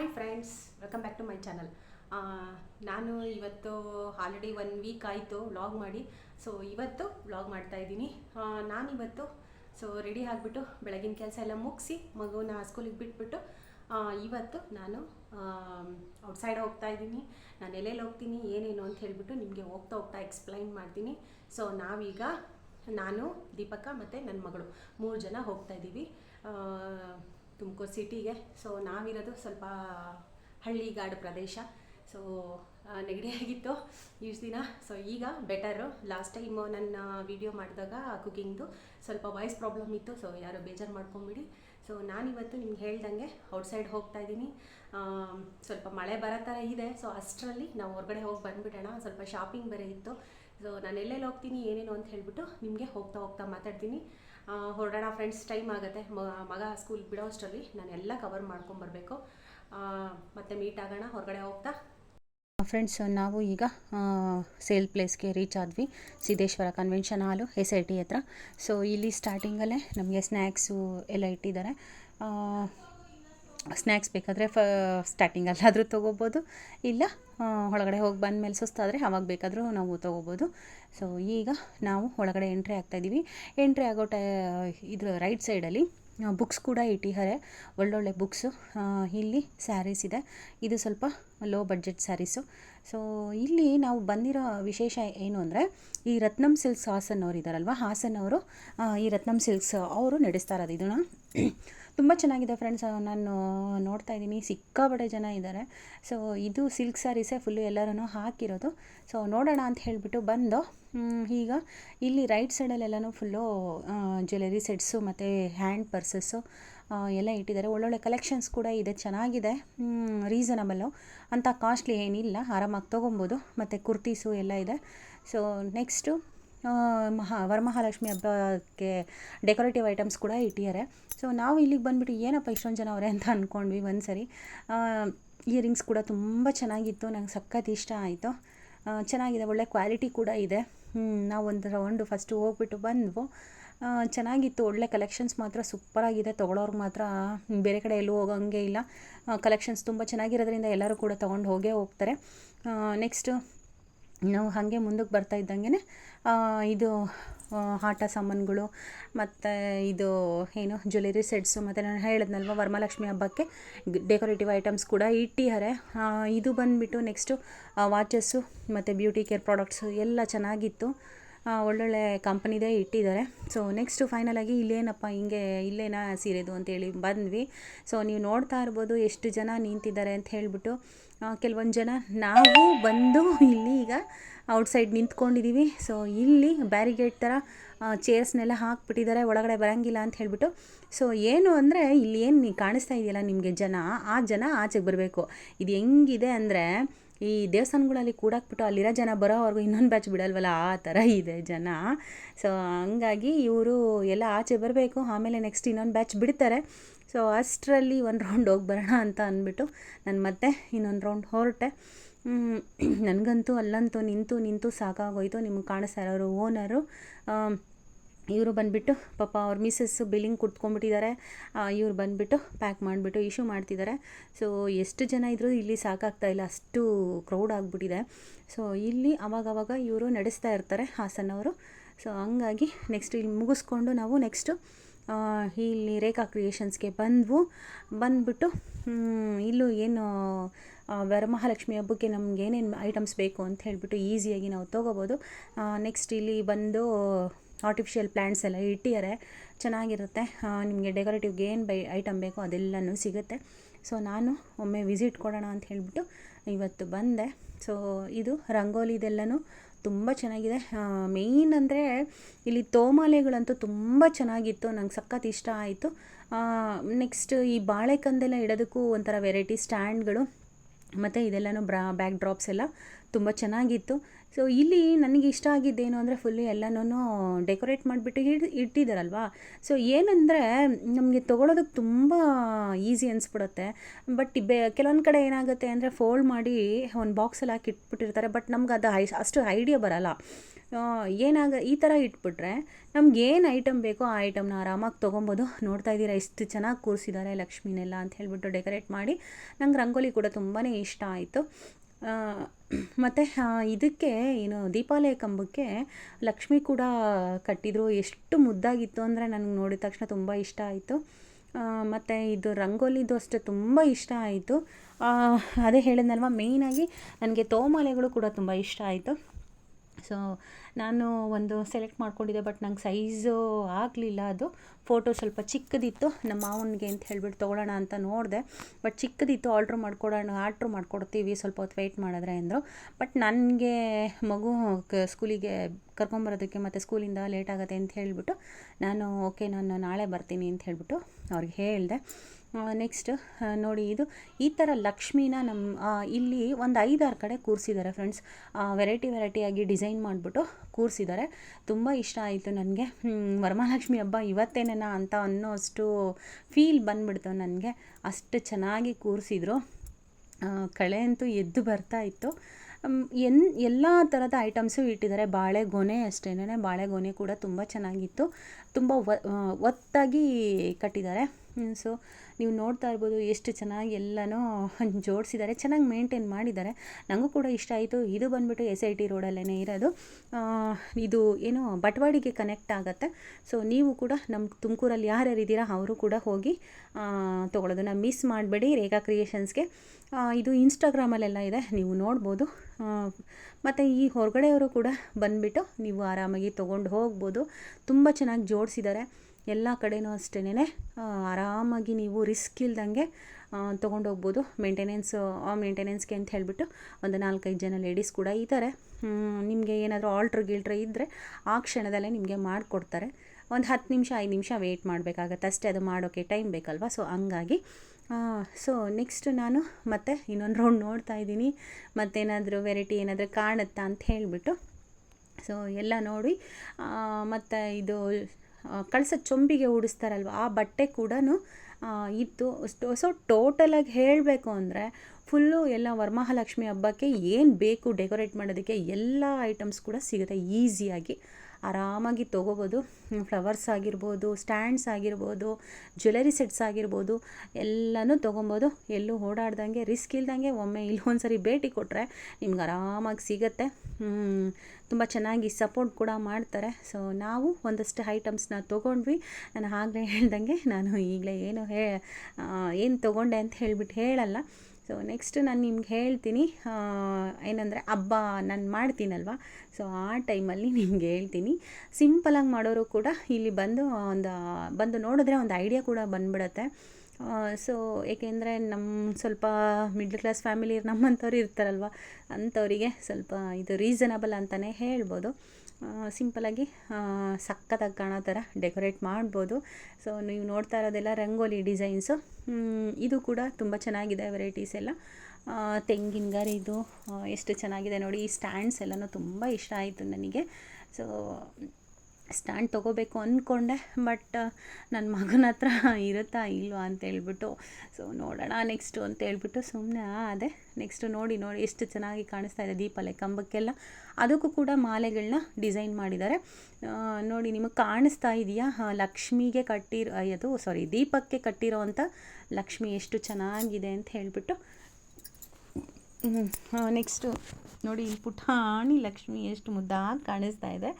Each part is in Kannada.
Hi friends welcome back to my channel ನಾನು ಇವತ್ತು ಆಲ್ರೆಡಿ ಒನ್ ವೀಕ್ ಆಯಿತು ವ್ಲಾಗ್ ಮಾಡಿ. ಸೊ ಇವತ್ತು ವ್ಲಾಗ್ ಮಾಡ್ತಾ ಇದ್ದೀನಿ. ನಾನಿವತ್ತು ಸೊ ರೆಡಿ ಆಗಿಬಿಟ್ಟು ಬೆಳಗಿನ ಕೆಲಸ ಎಲ್ಲ ಮುಗಿಸಿ ಮಗುವನ್ನ ಸ್ಕೂಲಿಗೆ ಬಿಟ್ಬಿಟ್ಟು ಇವತ್ತು ನಾನು ಔಟ್ಸೈಡ್ ಹೋಗ್ತಾ ಇದ್ದೀನಿ. ನಾನು ಎಲ್ಲೆಲ್ಲಿ ಹೋಗ್ತೀನಿ, ಏನೇನು ಅಂತ ಹೇಳಿಬಿಟ್ಟು ನಿಮಗೆ ಹೋಗ್ತಾ ಹೋಗ್ತಾ ಎಕ್ಸ್ಪ್ಲೈನ್ ಮಾಡ್ತೀನಿ. ಸೊ ನಾವೀಗ ನಾನು, ದೀಪಕ ಮತ್ತು ನನ್ನ ಮಗಳು ಮೂರು ಜನ ಹೋಗ್ತಾ ಇದ್ದೀವಿ. ತುಮಕೂರು ಸಿಟಿಗೆ. ಸೊ ನಾವಿರೋದು ಸ್ವಲ್ಪ ಹಳ್ಳಿಗಾಡು ಪ್ರದೇಶ. ಸೊ ನೆಗಡಿ ಆಗಿತ್ತು ಇಷ್ಟು ದಿನ. ಸೊ ಈಗ ಬೆಟರು ಲಾಸ್ಟ್ ಟೈಮ್ ನನ್ನ ವಿಡಿಯೋ ಮಾಡಿದಾಗ ಕುಕಿಂಗ್ದು ಸ್ವಲ್ಪ ವಾಯ್ಸ್ ಪ್ರಾಬ್ಲಮ್ ಇತ್ತು. ಸೊ ಯಾರು ಬೇಜಾರು ಮಾಡ್ಕೊಂಬಿಡಿ. ಸೊ ನಾನಿವತ್ತು ನಿಮ್ಗೆ ಹೇಳ್ದಂಗೆ ಔಟ್ಸೈಡ್ ಹೋಗ್ತಾ ಇದ್ದೀನಿ. ಸ್ವಲ್ಪ ಮಳೆ ಬರೋ ಥರ ಇದೆ. ಸೊ ಅಷ್ಟರಲ್ಲಿ ನಾವು ಹೊರಗಡೆ ಹೋಗಿ ಬಂದುಬಿಡೋಣ. ಸ್ವಲ್ಪ ಶಾಪಿಂಗ್ ಬೇರೆ ಇತ್ತು. ಸೊ ನಾನು ಎಲ್ಲೆಲ್ಲಿ ಹೋಗ್ತೀನಿ, ಏನೇನು ಅಂತ ಹೇಳ್ಬಿಟ್ಟು ನಿಮಗೆ ಹೋಗ್ತಾ ಹೋಗ್ತಾ ಮಾತಾಡ್ತೀನಿ. ಹೊರಡೋಣ ಫ್ರೆಂಡ್ಸ್ ಟೈಮ್ ಆಗುತ್ತೆ. ಮಗ ಸ್ಕೂಲ್ ಬಿಡೋ ಅಷ್ಟರಲ್ಲಿ ನಾನೆಲ್ಲ ಕವರ್ ಮಾಡ್ಕೊಂಬರ್ಬೇಕು ಮತ್ತೆ ಮೀಟ್ ಆಗೋಣ, ಹೊರಗಡೆ ಹೋಗ್ತಾ? ಫ್ರೆಂಡ್ಸ್ ನಾವು ಈಗ ಸೇಲ್ ಪ್ಲೇಸ್ಗೆ ರೀಚ್ ಆದ್ವಿ. Siddeshwara convention hall S I T ಹತ್ರ. ಸೊ ಇಲ್ಲಿ ಸ್ಟಾರ್ಟಿಂಗಲ್ಲೇ ನಮಗೆ ಸ್ನ್ಯಾಕ್ಸು ಎಲ್ಲ ಇಟ್ಟಿದ್ದಾರೆ. ಸ್ನ್ಯಾಕ್ಸ್ ಬೇಕಾದರೆ ಫ ಸ್ಟಾರ್ಟಿಂಗಲ್ಲಾದರೂ ತೊಗೋಬೋದು. ಇಲ್ಲ ಒಳಗಡೆ ಹೋಗಿ ಬಂದಮೇಲೆ ಸುಸ್ತಾದರೆ ಅವಾಗ ಬೇಕಾದರೂ ನಾವು ತೊಗೋಬೋದು. ಸೊ ಈಗ ನಾವು ಒಳಗಡೆ ಎಂಟ್ರಿ ಆಗ್ತಾಯಿದ್ದೀವಿ ಎಂಟ್ರಿ ಆಗೋ ಟೈ, ಇದ್ರ ರೈಟ್ ಸೈಡಲ್ಲಿ ಬುಕ್ಸ್ ಕೂಡ ಇಟ್ಟಿದ್ದಾರೆ. ಒಳ್ಳೊಳ್ಳೆ ಬುಕ್ಸು ಇಲ್ಲಿ ಸ್ಯಾರೀಸ್ ಇದೆ. ಇದು ಸ್ವಲ್ಪ ಲೋ ಬಡ್ಜೆಟ್ ಸ್ಯಾರೀಸು ಸೊ ಇಲ್ಲಿ ನಾವು ಬಂದಿರೋ ವಿಶೇಷ ಏನು ಅಂದರೆ, ಈ ರತ್ನಂ ಸಿಲ್ಕ್ಸ್ ಹಾಸನ್ ಅವ್ರು ಇದ್ದಾರಲ್ವ ಹಾಸನ್ ಅವರು ಈ ರತ್ನಂ ಸಿಲ್ಕ್ಸ್ ಅವರು ನಡೆಸ್ತಾ ಇರೋದು. ಇದನ್ನು ತುಂಬ ಚೆನ್ನಾಗಿದೆ ಫ್ರೆಂಡ್ಸ್ ನಾನು ನೋಡ್ತಾ ಇದ್ದೀನಿ. ಸಿಕ್ಕಾಪಟ್ಟೆ ಜನ ಇದ್ದಾರೆ ಸೊ ಇದು ಸಿಲ್ಕ್ ಸ್ಯಾರೀಸೇ ಫುಲ್ಲು ಎಲ್ಲರೂ ಹಾಕಿರೋದು. ಸೊ ನೋಡೋಣ ಅಂತ ಹೇಳಿಬಿಟ್ಟು ಬಂದು ಈಗ ಇಲ್ಲಿ ರೈಟ್ ಸೈಡಲ್ಲೆಲ್ಲನೂ ಫುಲ್ಲು ಜ್ಯುವೆಲರಿ ಸೆಟ್ಸು ಮತ್ತು ಹ್ಯಾಂಡ್ ಪರ್ಸಸ್ಸು ಎಲ್ಲ ಇಟ್ಟಿದ್ದಾರೆ. ಒಳ್ಳೊಳ್ಳೆ ಕಲೆಕ್ಷನ್ಸ್ ಕೂಡ ಇದೆ. ಚೆನ್ನಾಗಿದೆ. ರೀಸನಬಲ್ಲು ಅಂಥ ಕಾಸ್ಟ್ಲಿ ಏನಿಲ್ಲ. ಆರಾಮಾಗಿ ತೊಗೊಬೋದು. ಮತ್ತು ಕುರ್ತೀಸು ಎಲ್ಲ ಇದೆ. ಸೊ ನೆಕ್ಸ್ಟು ಮಹಾ, ವರಮಹಾಲಕ್ಷ್ಮಿ ಹಬ್ಬಕ್ಕೆ ಡೆಕೋರೇಟಿವ್ ಐಟಮ್ಸ್ ಕೂಡ ಇಟ್ಟಿದ್ದಾರೆ. ಸೊ ನಾವು ಇಲ್ಲಿಗೆ ಬಂದುಬಿಟ್ಟು ಏನಪ್ಪ ಇಷ್ಟೊಂದು ಜನ ಅವರೇ ಅಂತ ಅಂದ್ಕೊಂಡ್ವಿ ಒಂದು ಸರಿ ಇಯರಿಂಗ್ಸ್ ಕೂಡ ತುಂಬ ಚೆನ್ನಾಗಿತ್ತು, ನಂಗೆ ಸಖತ್ ಇಷ್ಟ ಆಯಿತು. ಚೆನ್ನಾಗಿದೆ, ಒಳ್ಳೆ ಕ್ವಾಲಿಟಿ ಕೂಡ ಇದೆ. ನಾವು ಒಂದು ರೌಂಡು ಫಸ್ಟು ಹೋಗ್ಬಿಟ್ಟು ಬಂದ್ವು. ಚೆನ್ನಾಗಿತ್ತು, ಒಳ್ಳೆ ಕಲೆಕ್ಷನ್ಸ್ ಮಾತ್ರ ಸೂಪರಾಗಿದೆ. ತೊಗೊಳೋರ್ಗೆ ಮಾತ್ರ ಬೇರೆ ಕಡೆ ಎಲ್ಲೂ ಹೋಗೋಂಗೆ ಇಲ್ಲ. ಕಲೆಕ್ಷನ್ಸ್ ತುಂಬ ಚೆನ್ನಾಗಿರೋದ್ರಿಂದ ಎಲ್ಲರೂ ಕೂಡ ತೊಗೊಂಡು ಹೋಗೇ ಹೋಗ್ತಾರೆ. ನೆಕ್ಸ್ಟು ನಾವು ಹಾಗೆ ಮುಂದಕ್ಕೆ ಬರ್ತಾ ಇದ್ದಂಗೆ ಇದು ಆಟ ಸಾಮಾನುಗಳು, ಮತ್ತು ಇದು ಏನು ಜ್ಯುವೆಲರಿ ಸೆಟ್ಸು ಮತ್ತು ನಾನು ಹೇಳಿದ್ನಲ್ವ ವರಮಹಾಲಕ್ಷ್ಮಿ ಹಬ್ಬಕ್ಕೆ ಡೆಕೋರೇಟಿವ್ ಐಟಮ್ಸ್ ಕೂಡ ಇಟ್ಟಿದ್ದಾರೆ. ಇದು ಬಂದುಬಿಟ್ಟು ನೆಕ್ಸ್ಟು ವಾಚಸ್ಸು ಮತ್ತು ಬ್ಯೂಟಿ ಕೇರ್ ಪ್ರಾಡಕ್ಟ್ಸು ಎಲ್ಲ ಚೆನ್ನಾಗಿತ್ತು. ಒಳ್ಳೊಳ್ಳೆ ಕಂಪನಿದೇ ಇಟ್ಟಿದ್ದಾರೆ. ಸೊ ನೆಕ್ಸ್ಟು ಫೈನಲಾಗಿ ಇಲ್ಲೇನಪ್ಪ, ಹಿಂಗೆ ಇಲ್ಲೇನಾ ಸೀರೆದು ಅಂತೇಳಿ ಬಂದ್ವಿ. ಸೊ ನೀವು ನೋಡ್ತಾ ಇರ್ಬೋದು ಎಷ್ಟು ಜನ ನಿಂತಿದ್ದಾರೆ ಅಂತ ಹೇಳಿಬಿಟ್ಟು ಕೆಲವೊಂದು ಜನ ನಾವು ಬಂದು ಇಲ್ಲಿ ಈಗ ಔಟ್ಸೈಡ್ ನಿಂತ್ಕೊಂಡಿದ್ದೀವಿ ಸೊ ಇಲ್ಲಿ ಬ್ಯಾರಿಗೇಡ್ ಥರ ಚೇರ್ಸ್ನೆಲ್ಲ ಹಾಕ್ಬಿಟ್ಟಿದ್ದಾರೆ, ಒಳಗಡೆ ಬರೋಂಗಿಲ್ಲ ಅಂತ ಹೇಳಿಬಿಟ್ಟು. ಸೊ ಏನು ಅಂದರೆ, ಇಲ್ಲಿ ಏನು ಕಾಣಿಸ್ತಾ ಇದೆಯಲ್ಲ ನಿಮಗೆ ಜನ, ಆ ಜನ ಆಚೆಗೆ ಬರಬೇಕು. ಇದು ಹೆಂಗಿದೆ ಅಂದರೆ ಈ ದೇವಸ್ಥಾನಗಳಲ್ಲಿ ಕೂಡಾಕ್ಬಿಟ್ಟು ಅಲ್ಲಿರೋ ಜನ ಬರೋವರೆಗೂ ಇನ್ನೊಂದು ಬ್ಯಾಚ್ ಬಿಡಲ್ವಲ್ಲ? ಆ ಥರ ಇದೆ ಜನ. ಸೊ ಹಂಗಾಗಿ ಇವರು ಎಲ್ಲ ಆಚೆ ಬರಬೇಕು, ಆಮೇಲೆ ನೆಕ್ಸ್ಟ್ ಇನ್ನೊಂದು ಬ್ಯಾಚ್ ಬಿಡ್ತಾರೆ. ಸೊ ಅಷ್ಟರಲ್ಲಿ ಒಂದು ರೌಂಡ್ ಹೋಗಿ ಬರೋಣ ಅಂತ ಅಂದ್ಬಿಟ್ಟು ನಾನು ಮತ್ತೆ ಇನ್ನೊಂದು ರೌಂಡ್ ಹೊರಟೆ. ನನಗಂತೂ ಅಲ್ಲಂತೂ ನಿಂತು ನಿಂತು ಸಾಕಾಗೋಯಿತು. ನಿಮಗೆ ಕಾಣಿಸ್ತಾ ಇರೋರು ಓನರು ಇವರು ಬಂದುಬಿಟ್ಟು ಪಾಪ ಅವ್ರ ಮಿಸ್ಸಸ್ಸು ಬಿಲ್ಲಿಂಗ್ ಕುತ್ಕೊಂಡ್ಬಿಟ್ಟಿದ್ದಾರೆ ಇವ್ರು ಬಂದುಬಿಟ್ಟು ಪ್ಯಾಕ್ ಮಾಡಿಬಿಟ್ಟು ಇಶ್ಯೂ ಮಾಡ್ತಿದ್ದಾರೆ. ಸೊ ಎಷ್ಟು ಜನ ಇದ್ದರೂ ಇಲ್ಲಿ ಸಾಕಾಗ್ತಾ ಇಲ್ಲ. ಅಷ್ಟು ಕ್ರೌಡ್ ಆಗಿಬಿಟ್ಟಿದೆ. ಸೊ ಇಲ್ಲಿ ಅವಾಗವಾಗ ಇವರು ನಡೆಸ್ತಾ ಇರ್ತಾರೆ ಹಾಸನವರು ಸೊ ಹಂಗಾಗಿ ನೆಕ್ಸ್ಟ್ ಇಲ್ಲಿ ಮುಗಿಸ್ಕೊಂಡು ನಾವು ನೆಕ್ಸ್ಟು ಇಲ್ಲಿ ರೇಖಾ ಕ್ರಿಯೇಷನ್ಸ್ಗೆ ಬಂದ್ವು. ಬಂದುಬಿಟ್ಟು ಇಲ್ಲೂ ಏನು ವರಮಹಾಲಕ್ಷ್ಮಿ ಹಬ್ಬಕ್ಕೆ ನಮ್ಗೆ ಏನೇನು ಐಟಮ್ಸ್ ಬೇಕು ಅಂತ ಹೇಳಿಬಿಟ್ಟು ಈಸಿಯಾಗಿ ನಾವು ತೊಗೋಬೋದು. ನೆಕ್ಸ್ಟ್ ಇಲ್ಲಿ ಬಂದು ಆರ್ಟಿಫಿಷಿಯಲ್ ಪ್ಲ್ಯಾಂಟ್ಸ್ ಎಲ್ಲ ಇಟ್ಟಿದ್ದಾರೆ. ಚೆನ್ನಾಗಿರುತ್ತೆ. ನಿಮಗೆ ಡೆಕೋರೇಟಿವ್ಗೆ ಏನು ಬೈ ಐಟಮ್ ಬೇಕೋ ಅದೆಲ್ಲನೂ ಸಿಗುತ್ತೆ. ಸೊ ನಾನು ಒಮ್ಮೆ ವಿಸಿಟ್ ಕೊಡೋಣ ಅಂತ ಹೇಳಿಬಿಟ್ಟು ಇವತ್ತು ಬಂದೆ. ಸೊ ಇದು ರಂಗೋಲಿದೆಲ್ಲನೂ ತುಂಬ ಚೆನ್ನಾಗಿದೆ. ಮೇಯ್ನ್ ಅಂದರೆ ಇಲ್ಲಿ ತೋಮಾಲೆಗಳಂತೂ ತುಂಬ ಚೆನ್ನಾಗಿತ್ತು. ನಂಗೆ ಸಖತ್ ಇಷ್ಟ ಆಯಿತು. ನೆಕ್ಸ್ಟ್ ಈ ಬಾಳೆಕಂದೆಲ್ಲ ಇಡೋದಕ್ಕೂ ಒಂಥರ ವೆರೈಟಿ ಸ್ಟ್ಯಾಂಡ್ಗಳು ಮತ್ತು ಇದೆಲ್ಲನೂ ಬ್ರಾ ಬ್ಯಾಕ್ ಡ್ರಾಪ್ಸ್ ಎಲ್ಲ ತುಂಬ ಚೆನ್ನಾಗಿತ್ತು. ಸೊ ಇಲ್ಲಿ ನನಗೆ ಇಷ್ಟ ಆಗಿದ್ದೇನು ಅಂದರೆ ಫುಲ್ಲು ಎಲ್ಲನೂ ಡೆಕೋರೇಟ್ ಮಾಡಿಬಿಟ್ಟು ಹಿಡ್ ಇಟ್ಟಿದ್ದಾರಲ್ವಾ ಸೊ ಏನಂದರೆ ನಮಗೆ ತೊಗೊಳೋದಕ್ಕೆ ತುಂಬ ಈಸಿ ಅನಿಸ್ಬಿಡುತ್ತೆ. ಬಟ್ ಬೆ, ಕೆಲವೊಂದು ಕಡೆ ಏನಾಗುತ್ತೆ ಅಂದರೆ ಫೋಲ್ಡ್ ಮಾಡಿ ಒಂದು ಬಾಕ್ಸಲ್ಲಿ ಹಾಕಿ ಇಟ್ಬಿಟ್ಟಿರ್ತಾರೆ. ಬಟ್ ನಮ್ಗೆ ಅದು ಐ ಅಷ್ಟು ಐಡಿಯಾ ಬರಲ್ಲ. ಏನಾಗ, ಈ ಥರ ಇಟ್ಬಿಟ್ರೆ ನಮ್ಗೆ ಏನು ಐಟಮ್ ಬೇಕೋ ಆ ಐಟಮ್ನ ಆರಾಮಾಗಿ ತೊಗೊಬೋದು. ನೋಡ್ತಾ ಇದ್ದೀರಾ ಎಷ್ಟು ಚೆನ್ನಾಗಿ ಕೂರಿಸಿದ್ದಾರೆ ಲಕ್ಷ್ಮಿನೆಲ್ಲ ಅಂತ ಹೇಳಿಬಿಟ್ಟು ಡೆಕೋರೇಟ್ ಮಾಡಿ ನಂಗೆ ರಂಗೋಲಿ ಕೂಡ ತುಂಬಾ ಇಷ್ಟ ಆಯಿತು. ಮತ್ತು ಇದಕ್ಕೆ, ಏನು, ದೀಪಾಲಯ ಕಂಬಕ್ಕೆ ಲಕ್ಷ್ಮಿ ಕೂಡ ಕಟ್ಟಿದ್ರು. ಎಷ್ಟು ಮುದ್ದಾಗಿತ್ತು ಅಂದರೆ ನನಗೆ ನೋಡಿದ ತಕ್ಷಣ ತುಂಬ ಇಷ್ಟ ಆಯಿತು. ಮತ್ತು ಇದು ರಂಗೋಲಿದು ಅಷ್ಟೇ ತುಂಬ ಇಷ್ಟ ಆಯಿತು. ಅದೇ ಹೇಳಿದ್ನಲ್ವ ಮೇಯ್ನಾಗಿ ನನಗೆ ತೋಮಾಲೆಗಳು ಕೂಡ ತುಂಬ ಇಷ್ಟ ಆಯಿತು. ಸೊ ನಾನು ಒಂದು ಸೆಲೆಕ್ಟ್ ಮಾಡ್ಕೊಂಡಿದ್ದೆ ಬಟ್ ನಂಗೆ ಸೈಜು ಆಗಲಿಲ್ಲ ಅದು. ಫೋಟೋ ಸ್ವಲ್ಪ ಚಿಕ್ಕದಿತ್ತು. ನಮ್ಮ ಮಾವನಿಗೆ ಅಂತ ಹೇಳ್ಬಿಟ್ಟು ತೊಗೊಳ್ಳೋಣ ಅಂತ ನೋಡಿದೆ. ಬಟ್ ಚಿಕ್ಕದಿತ್ತು ಆರ್ಡ್ರ್ ಮಾಡ್ಕೊಡೋಣ ಆರ್ಡ್ರ್ ಮಾಡಿಕೊಡ್ತೀವಿ, ಸ್ವಲ್ಪ ಹೊತ್ತು ವೆಯ್ಟ್ ಮಾಡಿದ್ರೆ ಅಂದರು. ಬಟ್ ನನಗೆ ಮಗು ಕ ಸ್ಕೂಲಿಗೆ ಕರ್ಕೊಂಬರೋದಕ್ಕೆ ಮತ್ತು ಸ್ಕೂಲಿಂದ ಲೇಟ್ ಆಗುತ್ತೆ ಅಂತ ಹೇಳಿಬಿಟ್ಟು ನಾನು ಓಕೆ ನಾನು ನಾಳೆ ಬರ್ತೀನಿ ಅಂತ ಹೇಳಿಬಿಟ್ಟು ಅವ್ರಿಗೆ ಹೇಳಿದೆ. ನೆಕ್ಸ್ಟ್ ನೋಡಿ ಇದು ಈ ಥರ ಲಕ್ಷ್ಮಿನ ನಮ್ಮ ಇಲ್ಲಿ ಒಂದು ಐದಾರು ಕಡೆ ಕೂರಿಸಿದ್ದಾರೆ ಫ್ರೆಂಡ್ಸ್ ವೆರೈಟಿ ವೆರೈಟಿಯಾಗಿ ಡಿಸೈನ್ ಮಾಡಿಬಿಟ್ಟು ಕೂರಿಸಿದ್ದಾರೆ ತುಂಬ ಇಷ್ಟ ಆಯಿತು ನನಗೆ. ವರಮಹಾಲಕ್ಷ್ಮಿ ಹಬ್ಬ ಇವತ್ತೇನೇನ ಅಂತ ಅನ್ನೋಷ್ಟು ಫೀಲ್ ಬಂದ್ಬಿಡ್ತು ನನಗೆ. ಅಷ್ಟು ಚೆನ್ನಾಗಿ ಕೂರಿಸಿದ್ರು. ಕಳೆ ಅಂತೂ ಎದ್ದು ಬರ್ತಾ ಇತ್ತು. ಎನ್, ಎಲ್ಲ ಥರದ ಐಟಮ್ಸು ಇಟ್ಟಿದ್ದಾರೆ ಬಾಳೆಗೊನೆ ಅಷ್ಟೇನೆ ಬಾಳೆಗೊನೆ ಕೂಡ ತುಂಬ ಚೆನ್ನಾಗಿತ್ತು. ತುಂಬ ಒತ್ತಾಗಿ ಕಟ್ಟಿದ್ದಾರೆ ಸೊ ನೀವು ನೋಡ್ತಾ ಇರ್ಬೋದು ಎಷ್ಟು ಚೆನ್ನಾಗಿ ಎಲ್ಲನೂ ಜೋಡಿಸಿದ್ದಾರೆ, ಚೆನ್ನಾಗಿ ಮೇಂಟೈನ್ ಮಾಡಿದ್ದಾರೆ. ನನಗೂ ಕೂಡ ಇಷ್ಟ ಆಯಿತು. ಇದು ಬಂದುಬಿಟ್ಟು ಎಸ್ ಐ ಟಿ ರೋಡಲ್ಲೇ ಇರೋದು. ಇದು ಏನು ಬಟವಾಡಿಗೆ ಕನೆಕ್ಟ್ ಆಗುತ್ತೆ. ಸೊ ನೀವು ಕೂಡ ನಮ್ಮ ತುಮಕೂರಲ್ಲಿ ಯಾರ್ಯಾರು ಇದ್ದೀರಾ, ಅವರು ಕೂಡ ಹೋಗಿ ತೊಗೊಳೋದನ್ನ ಮಿಸ್ ಮಾಡಬೇಡಿ. ರೇಖಾ ಕ್ರಿಯೇಷನ್ಸ್ಗೆ ಇದು ಇನ್ಸ್ಟಾಗ್ರಾಮಲ್ಲೆಲ್ಲ ಇದೆ, ನೀವು ನೋಡ್ಬೋದು. ಮತ್ತು ಈ ಹೊರಗಡೆಯವರು ಕೂಡ ಬಂದುಬಿಟ್ಟು ನೀವು ಆರಾಮಾಗಿ ತೊಗೊಂಡು ಹೋಗ್ಬೋದು. ತುಂಬ ಚೆನ್ನಾಗಿ ಜೋಡಿಸಿದ್ದಾರೆ. ಎಲ್ಲ ಕಡೆಯೂ ಅಷ್ಟೇನೆ ಆರಾಮಾಗಿ ನೀವು ರಿಸ್ಕ್ ಇಲ್ದಂಗೆ ತೊಗೊಂಡೋಗ್ಬೋದು ಮೇಂಟೆನೆನ್ಸ್ ಆ ಮೇಂಟೆನೆನ್ಸ್ಗೆ ಅಂತ ಹೇಳಿಬಿಟ್ಟು ಒಂದು ನಾಲ್ಕೈದು ಜನ ಲೇಡೀಸ್ ಕೂಡ ಇದ್ದಾರೆ. ನಿಮಗೆ ಏನಾದರೂ ಆಲ್ಟ್ರ್ ಗಿಲ್ಟ್ರ್ ಇದ್ದರೆ ಆ ಕ್ಷಣದಲ್ಲೇ ನಿಮಗೆ ಮಾಡಿಕೊಡ್ತಾರೆ. ಒಂದು ಹತ್ತು ನಿಮಿಷ, ಐದು ನಿಮಿಷ ವೆಯ್ಟ್ ಮಾಡಬೇಕಾಗತ್ತೆ. ಅಷ್ಟೇ, ಅದು ಮಾಡೋಕ್ಕೆ ಟೈಮ್ ಬೇಕಲ್ವಾ? ಸೊ ಹಂಗಾಗಿ ಸೊ ನೆಕ್ಸ್ಟ್ ನಾನು ಮತ್ತೆ ಇನ್ನೊಂದು ರೌಂಡ್ ನೋಡ್ತಾ ಇದ್ದೀನಿ. ಮತ್ತೇನಾದರೂ ವೆರೈಟಿ ಏನಾದರೂ ಕಾಣುತ್ತಾ ಅಂತ ಹೇಳಿಬಿಟ್ಟು. ಸೊ ಎಲ್ಲ ನೋಡಿ ಮತ್ತು ಇದು ಕಳಸ ಚೊಂಬಿಗೆ ಉಡಿಸ್ತಾರಲ್ವ, ಆ ಬಟ್ಟೆ ಕೂಡ ಇತ್ತು. ಸೊ ಟೋಟಲಾಗಿ ಹೇಳಬೇಕು ಅಂದರೆ ಫುಲ್ಲು ಎಲ್ಲ ವರಮಹಾಲಕ್ಷ್ಮಿ ಹಬ್ಬಕ್ಕೆ ಏನು ಬೇಕು ಡೆಕೋರೇಟ್ ಮಾಡೋದಕ್ಕೆ ಎಲ್ಲ ಐಟಮ್ಸ್ ಕೂಡ ಸಿಗುತ್ತೆ ಈಸಿಯಾಗಿ ಆರಾಮಾಗಿ ತೊಗೋಬೋದು. ಫ್ಲವರ್ಸ್ ಆಗಿರ್ಬೋದು, ಸ್ಟ್ಯಾಂಡ್ಸ್ ಆಗಿರ್ಬೋದು, ಜ್ಯುವೆಲರಿ ಸೆಟ್ಸ್ ಆಗಿರ್ಬೋದು, ಎಲ್ಲನೂ ತೊಗೊಬೋದು. ಎಲ್ಲೂ ಓಡಾಡ್ದಂಗೆ, ರಿಸ್ಕ್ ಇಲ್ದಂಗೆ ಒಮ್ಮೆ ಇಲ್ಲೊಂದು ಸರಿ ಭೇಟಿ ಕೊಟ್ಟರೆ ನಿಮ್ಗೆ ಆರಾಮಾಗಿ ಸಿಗುತ್ತೆ. ತುಂಬ ಚೆನ್ನಾಗಿ ಸಪೋರ್ಟ್ ಕೂಡ ಮಾಡ್ತಾರೆ. ಸೊ ನಾವು ಒಂದಷ್ಟು ಐಟಮ್ಸ್ನ ತೊಗೊಂಡ್ವಿ. ನಾನು ಆಗಲೇ ಹೇಳ್ದಂಗೆ ನಾನು ಈಗಲೇ ಏನು ಹೇ ಏನು ತೊಗೊಂಡೆ ಅಂತ ಹೇಳ್ಬಿಟ್ಟು ಹೇಳಲ್ಲ. ಸೊ ನೆಕ್ಸ್ಟ್ ನಾನು ನಿಮ್ಗೆ ಹೇಳ್ತೀನಿ ಏನಂದರೆ ಹಬ್ಬ ನಾನು ಮಾಡ್ತೀನಲ್ವ? ಸೊ ಆ ಟೈಮಲ್ಲಿ ನಿಮ್ಗೆ ಹೇಳ್ತೀನಿ. ಸಿಂಪಲಾಗಿ ಮಾಡೋರು ಕೂಡ ಇಲ್ಲಿ ಬಂದು ಒಂದು, ಬಂದು ನೋಡಿದ್ರೆ ಒಂದು ಐಡಿಯಾ ಕೂಡ ಬಂದ್ಬಿಡತ್ತೆ. ಸೊ ಏಕೆಂದರೆ ನಮ್ಮ ಸ್ವಲ್ಪ ಮಿಡ್ಲ್ ಕ್ಲಾಸ್ ಫ್ಯಾಮಿಲಿ ನಮ್ಮಂಥವ್ರು ಇರ್ತಾರಲ್ವ? ಅಂಥವರಿಗೆ ಸ್ವಲ್ಪ ಇದು ರೀಸನಬಲ್ ಅಂತಲೇ ಹೇಳ್ಬೋದು. ಸಿಂಪಲಾಗಿ ಸಕ್ಕತ್ತಾಗಿ ಕಾಣೋ ಥರ ಡೆಕೋರೇಟ್ ಮಾಡ್ಬೋದು. ಸೊ ನೀವು ನೋಡ್ತಾ ಇರೋದೆಲ್ಲ ರಂಗೋಲಿ ಡಿಸೈನ್ಸು ಇದು ಕೂಡ ತುಂಬ ಚೆನ್ನಾಗಿದೆ ವೆರೈಟೀಸ್ ಎಲ್ಲ. ತೆಂಗಿನ ಗರಿ ಇದು ಎಷ್ಟು ಚೆನ್ನಾಗಿದೆ ನೋಡಿ. ಈ ಸ್ಟ್ಯಾಂಡ್ಸ್ ಎಲ್ಲನೂ ತುಂಬ ಇಷ್ಟ ಆಯಿತು ನನಗೆ. ಸೊ ಸ್ಟ್ಯಾಂಡ್ ತೊಗೋಬೇಕು ಅಂದ್ಕೊಂಡೆ ಬಟ್ ನನ್ನ ಮಗನ ಹತ್ರ ಇರುತ್ತಾ ಇಲ್ವಾ ಅಂತ ಹೇಳ್ಬಿಟ್ಟು ಸೊ ನೋಡೋಣ ನೆಕ್ಸ್ಟು ಅಂತ ಹೇಳ್ಬಿಟ್ಟು ಸುಮ್ಮನೆ ಅದೇ ನೆಕ್ಸ್ಟು ನೋಡಿ ನೋಡಿ ಎಷ್ಟು ಚೆನ್ನಾಗಿ ಕಾಣಿಸ್ತಾ ಇದೆ ದೀಪಾಲೆ ಕಂಬಕ್ಕೆಲ್ಲ. ಅದಕ್ಕೂ ಕೂಡ ಮಾಲೆಗಳನ್ನ ಡಿಸೈನ್ ಮಾಡಿದ್ದಾರೆ. ನೋಡಿ, ನಿಮಗೆ ಕಾಣಿಸ್ತಾ ಇದೆಯಾ? ಲಕ್ಷ್ಮಿಗೆ ಕಟ್ಟಿರೋ ಅದು ಸಾರಿ ದೀಪಕ್ಕೆ ಕಟ್ಟಿರೋ ಅಂಥ ಲಕ್ಷ್ಮಿ ಎಷ್ಟು ಚೆನ್ನಾಗಿದೆ ಅಂತ ಹೇಳ್ಬಿಟ್ಟು. ನೆಕ್ಸ್ಟು ನೋಡಿ, ಪುಟಾಣಿ ಲಕ್ಷ್ಮಿ ಎಷ್ಟು ಮುದ್ದಾಗಿ ಕಾಣಿಸ್ತಾ ಇದೆ.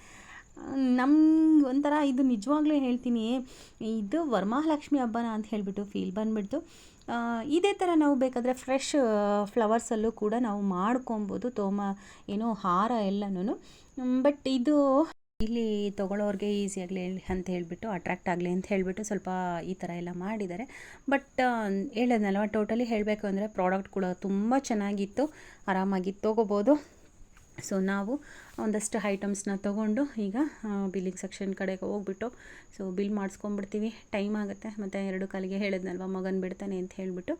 ನಮ್ಗೆ ಒಂಥರ ಇದು ನಿಜವಾಗ್ಲೂ ಹೇಳ್ತೀನಿ, ಇದು ವರಮಹಾಲಕ್ಷ್ಮಿ ಹಬ್ಬನ ಅಂತ ಹೇಳಿಬಿಟ್ಟು ಫೀಲ್ ಬಂದುಬಿಡ್ತು. ಇದೇ ಥರ ನಾವು ಬೇಕಾದರೆ ಫ್ರೆಶ್ ಫ್ಲವರ್ಸಲ್ಲೂ ಕೂಡ ನಾವು ಮಾಡ್ಕೊಬೋದು, ತೋಮ, ಏನೋ ಹಾರ ಎಲ್ಲನೂ ಬಟ್ ಇದು ಇಲ್ಲಿ ತೊಗೊಳೋರಿಗೆ ಈಸಿ ಆಗಲಿ ಅಂತ ಹೇಳಿಬಿಟ್ಟು ಅಟ್ರ್ಯಾಕ್ಟ್ ಆಗಲಿ ಅಂತ ಹೇಳಿಬಿಟ್ಟು ಸ್ವಲ್ಪ ಈ ಥರ ಎಲ್ಲ ಮಾಡಿದ್ದಾರೆ. ಬಟ್ ಹೇಳೋದ್ನಲ್ವ ಟೋಟಲಿ ಹೇಳಬೇಕು ಅಂದರೆ ಪ್ರಾಡಕ್ಟ್ ಕೂಡ ತುಂಬ ಚೆನ್ನಾಗಿತ್ತು, ಆರಾಮಾಗಿ ತೊಗೋಬೋದು. ಸೊ ನಾವು ಒಂದಷ್ಟು ಐಟಮ್ಸ್ನ ತೊಗೊಂಡು ಈಗ ಬಿಲ್ಲಿಂಗ್ ಸೆಕ್ಷನ್ ಕಡೆಗೆ ಹೋಗ್ಬಿಟ್ಟು ಸೊ ಬಿಲ್ ಮಾಡಿಸ್ಕೊಂಬಿಡ್ತೀವಿ ಟೈಮ್ ಆಗುತ್ತೆ. ಮತ್ತು ಎರಡು ಕಾಲಿಗೆ ಹೇಳಿದ್ನಲ್ವ, ಮಗನ ಬಿಡ್ತಾನೆ ಅಂತ ಹೇಳಿಬಿಟ್ಟು.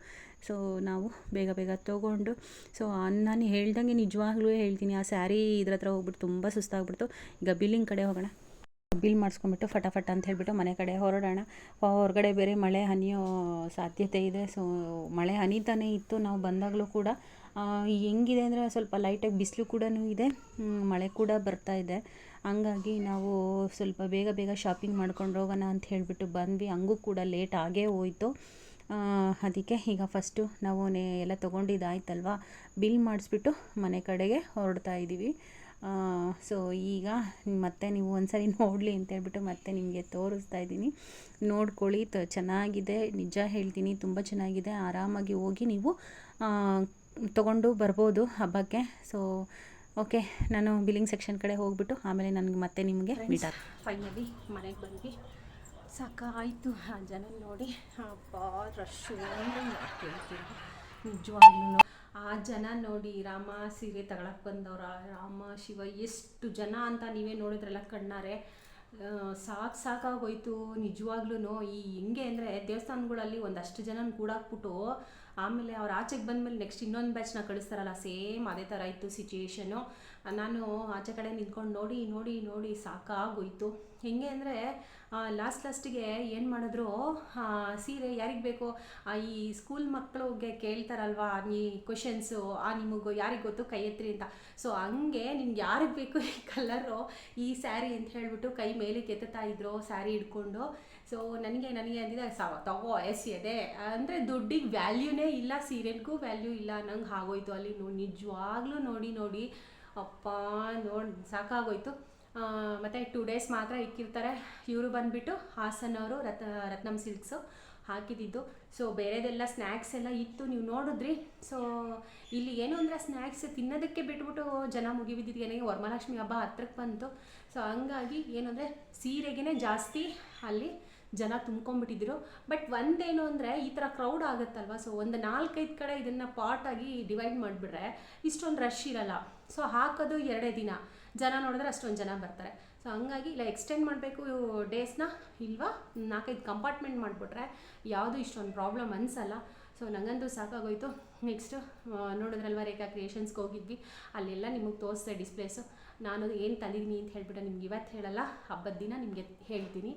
ಸೊ ನಾವು ಬೇಗ ಬೇಗ ತೊಗೊಂಡು ಸೊ ನಾನು ಹೇಳ್ದಂಗೆ ನಿಜವಾಗ್ಲೂ ಹೇಳ್ತೀನಿ, ಆ ಸ್ಯಾರಿ ಇದ್ರ ಹತ್ರ ಹೋಗ್ಬಿಟ್ಟು ತುಂಬ ಸುಸ್ತಾಗ್ಬಿಡ್ತು. ಈಗ ಬಿಲ್ಲಿಂಗ್ ಕಡೆ ಹೋಗೋಣ. ಬಿಲ್ ಮಾಡಿಸ್ಕೊಂಬಿಟ್ಟು ಫಟಾಫಟ್ ಅಂತ ಹೇಳಿಬಿಟ್ಟು ಮನೆ ಕಡೆ ಹೊರಡೋಣ. ಹೊರಗಡೆ ಬೇರೆ ಮಳೆ ಹನಿಯೋ ಸಾಧ್ಯತೆ ಇದೆ. ಸೊ ಮಳೆ ಹನಿತಾನೇ ಇತ್ತು. ನಾವು ಬಂದಾಗಲೂ ಕೂಡ ಹೆಂಗಿದೆ ಅಂದರೆ ಸ್ವಲ್ಪ ಲೈಟಾಗಿ ಬಿಸಿಲು ಕೂಡ ಇದೆ. ಮಳೆ ಕೂಡ ಬರ್ತಾ ಇದೆ. ಹಂಗಾಗಿ ನಾವು ಸ್ವಲ್ಪ ಬೇಗ ಬೇಗ ಶಾಪಿಂಗ್ ಮಾಡ್ಕೊಂಡು ಹೋಗೋಣ ಅಂತ ಹೇಳಿಬಿಟ್ಟು ಬಂದ್ವಿ. ಹಂಗೂ ಕೂಡ ಲೇಟ್ ಆಗೇ ಹೋಯಿತು. ಅದಕ್ಕೆ ಈಗ ಫಸ್ಟು ನಾವು ಎಲ್ಲ ತೊಗೊಂಡಿದ್ದಾಯ್ತಲ್ವ? ಬಿಲ್ ಮಾಡಿಸ್ಬಿಟ್ಟು ಮನೆ ಕಡೆಗೆ ಹೊರಡ್ತಾ ಇದ್ದೀವಿ ಸೊ ಈಗ ಮತ್ತೆ ನೀವು ಒಂದ್ಸರಿ ನೋಡಲಿ ಅಂತ ಹೇಳ್ಬಿಟ್ಟು ಮತ್ತೆ ನಿಮಗೆ ತೋರಿಸ್ತಾ ಇದ್ದೀನಿ. ನೋಡ್ಕೊಳ್ಳಿ ಚೆನ್ನಾಗಿದೆ. ನಿಜ ಹೇಳ್ತೀನಿ, ತುಂಬ ಚೆನ್ನಾಗಿದೆ. ಆರಾಮಾಗಿ ಹೋಗಿ ನೀವು ತಗೊಂಡು ಬರ್ಬೋದು ಹಬ್ಬಕ್ಕೆ. ಸೊ ಓಕೆ ನಾನು ಬಿಲ್ಲಿಂಗ್ ಸೆಕ್ಷನ್ ಕಡೆ ಹೋಗ್ಬಿಟ್ಟು ಆಮೇಲೆ ನನಗೆ ಮತ್ತೆ ನಿಮಗೆ ಮೀಟ್ ಆಗ ಫೈನಲಿ ಮನೆಗೆ ಬಂದ್ವಿ. ಸಾಕಾಯಿತು ಆ ಜನ ನೋಡಿ. ಭಾಳ ಕೇಳ್ತೀನಿ ನಿಜವಾಗ್ಲೂ ಆ ಜನ ನೋಡಿ ರಾಮ ಸೀರೆ ತಗೊಳಕ್ಕೆ ಬಂದವ್ರ ರಾಮ ಶಿವ ಎಷ್ಟು ಜನ ಅಂತ ನೀವೇ ನೋಡಿದ್ರಲ್ಲ ಕಣ್ಣಾರೆ. ಸಾಕು ಸಾಕಾಗೋಯ್ತು ನಿಜವಾಗ್ಲೂ ಈ ಹೆಂಗೆ ಅಂದರೆ ದೇವಸ್ಥಾನಗಳಲ್ಲಿ ಒಂದಷ್ಟು ಜನ ಕೂಡಾಕ್ಬಿಟ್ಟು ಆಮೇಲೆ ಅವ್ರು ಆಚೆಗೆ ಬಂದಮೇಲೆ ನೆಕ್ಸ್ಟ್ ಇನ್ನೊಂದು ಬ್ಯಾಚ್ನ ಕಳಿಸ್ತಾರಲ್ಲ, ಸೇಮ್ ಅದೇ ಥರ ಇತ್ತು ಸಿಚುಯೇಷನು ನಾನು ಆಚೆ ಕಡೆ ನಿಂತ್ಕೊಂಡು ನೋಡಿ ನೋಡಿ ನೋಡಿ ಸಾಕಾಗೋಯ್ತು. ಹೆಂಗೆ ಅಂದರೆ ಲಾಸ್ಟ್ ಲಾಸ್ಟಿಗೆ ಏನು ಮಾಡಿದ್ರು ಸೀರೆ ಯಾರಿಗೆ ಬೇಕು? ಈ ಸ್ಕೂಲ್ ಮಕ್ಕಳಿಗೆ ಕೇಳ್ತಾರಲ್ವಾ, ನೀ ಕ್ವಶನ್ಸು ಆ, ನಿಮಗೆ ಯಾರಿಗೆ ಗೊತ್ತು? ಕೈ ಎತ್ತಿರಿ ಅಂತ. ಸೊ ಹಂಗೆ ನಿಮ್ಗೆ ಯಾರಿಗೆ ಬೇಕು ಈ ಕಲರು ಈ ಸ್ಯಾರಿ ಅಂತ ಹೇಳಿಬಿಟ್ಟು ಕೈ ಮೇಲೆ ಕೆತ್ತುತ್ತಾ ಇದ್ರು ಸ್ಯಾರಿ ಹಿಡ್ಕೊಂಡು. ಸೊ ನನಗೆ ನನಗೆ ಅಂದಿದೆ ಸಾವ, ತಗೋ, ಎಸ್ ಇದೆ ಅಂದರೆ ದುಡ್ಡಿಗೆ ವ್ಯಾಲ್ಯೂನೇ ಇಲ್ಲ ಸೀರೆಗೂ ವ್ಯಾಲ್ಯೂ ಇಲ್ಲ ನಂಗೆ ಆಗೋಯ್ತು ಅಲ್ಲಿ. ನೋಡಿ ನಿಜವಾಗ್ಲೂ ನೋಡಿ ನೋಡಿ, ಅಪ್ಪ ನೋಡಿ ಸಾಕಾಗೋಯ್ತು. ಮತ್ತು ಟೂ ಡೇಸ್ ಮಾತ್ರ ಇಕ್ಕಿರ್ತಾರೆ. ಇವರು ಬಂದುಬಿಟ್ಟು ಹಾಸನವರು ರತ್ನ, ರತ್ನಂ ಸಿಲ್ಕ್ಸು ಹಾಕಿದ್ದಿದ್ದು ಸೊ ಬೇರೆದೆಲ್ಲ ಸ್ನ್ಯಾಕ್ಸ್ ಎಲ್ಲ ಇತ್ತು, ನೀವು ನೋಡಿದ್ರಿ. ಸೊ ಇಲ್ಲಿ ಏನು ಅಂದರೆ ಸ್ನ್ಯಾಕ್ಸ್ ತಿನ್ನೋದಕ್ಕೆ ಬಿಟ್ಬಿಟ್ಟು ಜನ ಮುಗಿಬಿದ್ದಿದ್ದು ನನಗೆ ವರಮಹಾಲಕ್ಷ್ಮಿ ಹಬ್ಬ ಹತ್ರಕ್ಕೆ ಬಂತು. ಸೊ ಹಂಗಾಗಿ ಏನಂದರೆ ಸೀರೆಗೇ ಜಾಸ್ತಿ ಅಲ್ಲಿ. ಜನ ತುಂಬ್ಕೊಂಡ್ಬಿಟ್ಟಿದ್ರು. ಬಟ್ ಒಂದೇನು ಅಂದರೆ ಈ ಥರ ಕ್ರೌಡ್ ಆಗುತ್ತಲ್ವ? ಸೊ ಒಂದು ನಾಲ್ಕೈದು ಕಡೆ ಇದನ್ನು ಪಾಟಾಗಿ ಡಿವೈಡ್ ಮಾಡಿಬಿಟ್ರೆ ಇಷ್ಟೊಂದು ರಶ್ ಇರಲ್ಲ. ಸೊ ಹಾಕೋದು ಎರಡೇ ದಿನ. ಜನ ನೋಡಿದ್ರೆ ಅಷ್ಟೊಂದು ಜನ ಬರ್ತಾರೆ. ಸೊ ಹಂಗಾಗಿ ಇಲ್ಲ ಎಕ್ಸ್ಟೆಂಡ್ ಮಾಡಬೇಕು ಡೇಸ್ನ ಇಲ್ವಾ? ನಾಲ್ಕೈದು ಕಂಪಾರ್ಟ್ಮೆಂಟ್ ಮಾಡಿಬಿಟ್ರೆ ಯಾವುದು ಇಷ್ಟೊಂದು ಪ್ರಾಬ್ಲಮ್ ಅನಿಸಲ್ಲ. ಸೊ ನನಗಂತೂ ಸಾಕಾಗೋಯ್ತು. ನೆಕ್ಸ್ಟು ನೋಡಿದ್ರಲ್ವ ರೇಖಾ ಕ್ರಿಯೇಷನ್ಸ್ಗೆ ಹೋಗಿದ್ವಿ. ಅಲ್ಲೆಲ್ಲ ನಿಮಗೆ ತೋರಿಸ್ದೆ ಡಿಸ್ಪ್ಲೇಸು ನಾನು ಏನು ತಂದಿದ್ದೀನಿ ಅಂತ ಹೇಳ್ಬಿಟ್ಟು ನಿಮ್ಗೆ ಇವತ್ತು ಹೇಳಲ್ಲ. ಹಬ್ಬದ ದಿನ ನಿಮಗೆ ಹೇಳ್ತೀನಿ.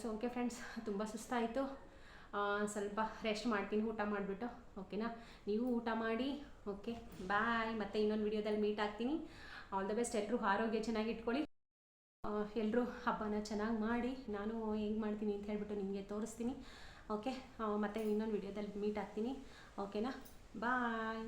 ಸೊ ಓಕೆ ಫ್ರೆಂಡ್ಸ್ ತುಂಬ ಸುಸ್ತಾಯಿತು. ಸ್ವಲ್ಪ ರೆಸ್ಟ್ ಮಾಡ್ತೀನಿ, ಊಟ ಮಾಡಿಬಿಟ್ಟು ಓಕೆನಾ ನೀವು ಊಟ ಮಾಡಿ ಓಕೆ ಬಾಯ್ ಮತ್ತೆ ಇನ್ನೊಂದು ವಿಡಿಯೋದಲ್ಲಿ ಮೀಟ್ ಆಗ್ತೀನಿ. ಆಲ್ ದ ಬೆಸ್ಟ್ ಎಲ್ಲರೂ ಆರೋಗ್ಯ ಚೆನ್ನಾಗಿ ಇಟ್ಕೊಳ್ಳಿ. ಎಲ್ಲರೂ ಹಬ್ಬನ ಚೆನ್ನಾಗಿ ಮಾಡಿ. ನಾನು ಹೆಂಗೆ ಮಾಡ್ತೀನಿ ಅಂತ ಹೇಳ್ಬಿಟ್ಟು ನಿಮಗೆ ತೋರಿಸ್ತೀನಿ ಓಕೆ ಮತ್ತೆ ಇನ್ನೊಂದು ವಿಡಿಯೋದಲ್ಲಿ ಮೀಟ್ ಆಗ್ತೀನಿ ಓಕೆನಾ ಬಾಯ್